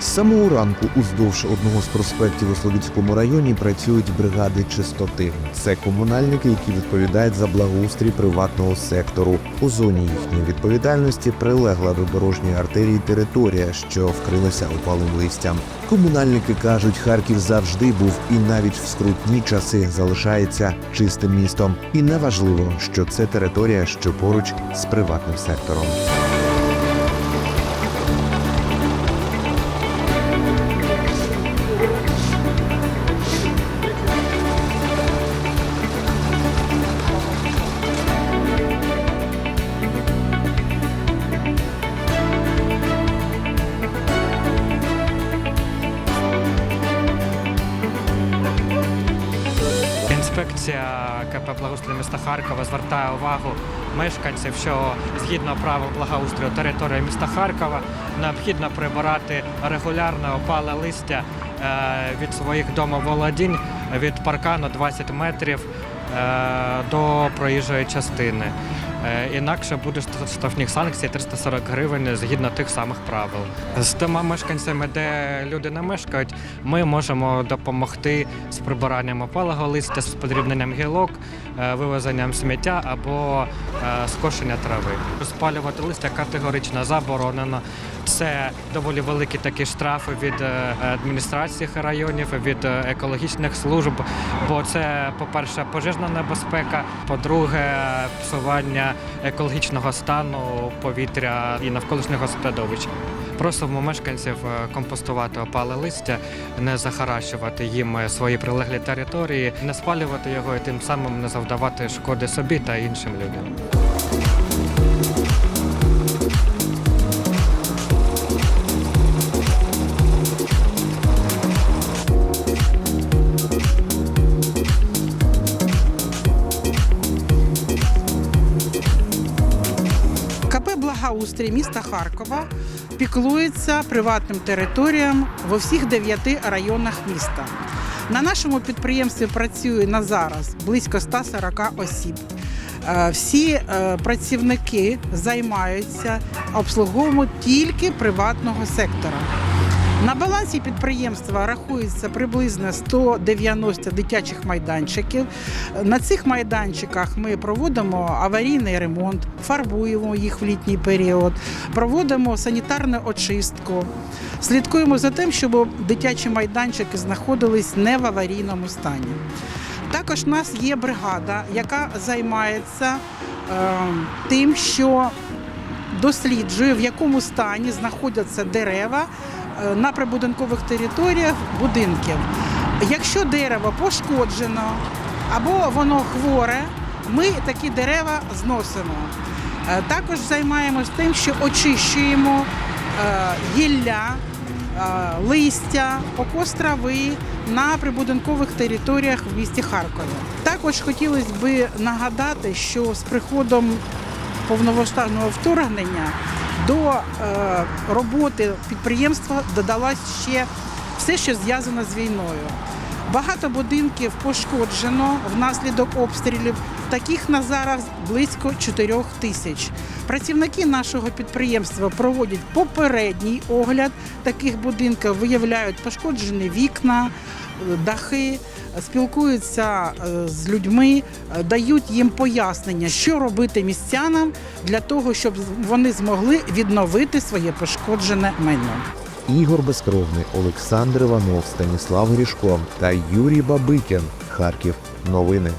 З самого ранку уздовж одного з проспектів у Словітському районі працюють бригади чистоти. Це комунальники, які відповідають за благоустрій приватного сектору. У зоні їхньої відповідальності прилегла до дорожньої артерії територія, що вкрилася опалим листям. Комунальники кажуть, Харків завжди був і навіть в скрутні часи залишається чистим містом. І неважливо, що це територія, що поруч з приватним сектором. Інспекція КП благоустрою міста Харкова звертає увагу мешканців, що згідно правил благоустрою території міста Харкова необхідно прибирати регулярне опале листя е, від своїх домоволодінь від паркану 20 метрів е, до проїжджої частини. Е, Інакше буде штрафні санкції 340 гривень згідно тих самих правил. З тими мешканцями, де люди не мешкають, ми можемо допомогти з прибиранням опалого листя, з подрібненням гілок, е, вивезенням сміття або е, скошення трави. Спалювати листя категорично заборонено. Це доволі великі такі штрафи від адміністрації районів, від екологічних служб. Бо це, по-перше, пожежна небезпека, по-друге, псування екологічного стану повітря і навколишнього середовища. Просимо мешканців е, компостувати опале листя, не захаращувати їм свої прилеглі території, не спалювати його і тим самим не завдавати шкоди собі та іншим людям. Благоустрій міста Харкова піклується приватним територіям во всіх дев'яти районах міста. На нашому підприємстві працює на зараз близько 140 осіб. Е, Всі е, працівники займаються обслуговуванням тільки приватного сектора. На балансі підприємства рахується приблизно 190 дитячих майданчиків. На цих майданчиках ми проводимо аварійний ремонт, фарбуємо їх в літній період, проводимо санітарну очистку, слідкуємо за тим, щоб дитячі майданчики знаходились не в аварійному стані. Також у нас є бригада, яка займається е, тим, що досліджує, в якому стані знаходяться дерева на прибудинкових територіях будинків. Якщо дерево пошкоджено або воно хворе, ми такі дерева зносимо. Е, Також займаємось тим, що очищуємо е, гілля, е, листя, покос трави на прибудинкових територіях в місті Харкові. Також хотілося б нагадати, що з приходом повномасштабного вторгнення до е, роботи підприємства додалось ще все, що зв'язано з війною. Багато будинків пошкоджено внаслідок обстрілів. Таких на зараз близько 4 тисяч. Працівники нашого підприємства проводять попередній огляд таких будинків, виявляють пошкоджені вікна, е, дахи, спілкуються е, з людьми, дають їм пояснення, що робити містянам для того, щоб вони змогли відновити своє пошкоджене майно. Ігор Безкровний, Олександр Іванов, Станіслав Грішко та Юрій Бабикін. Харків. Новини.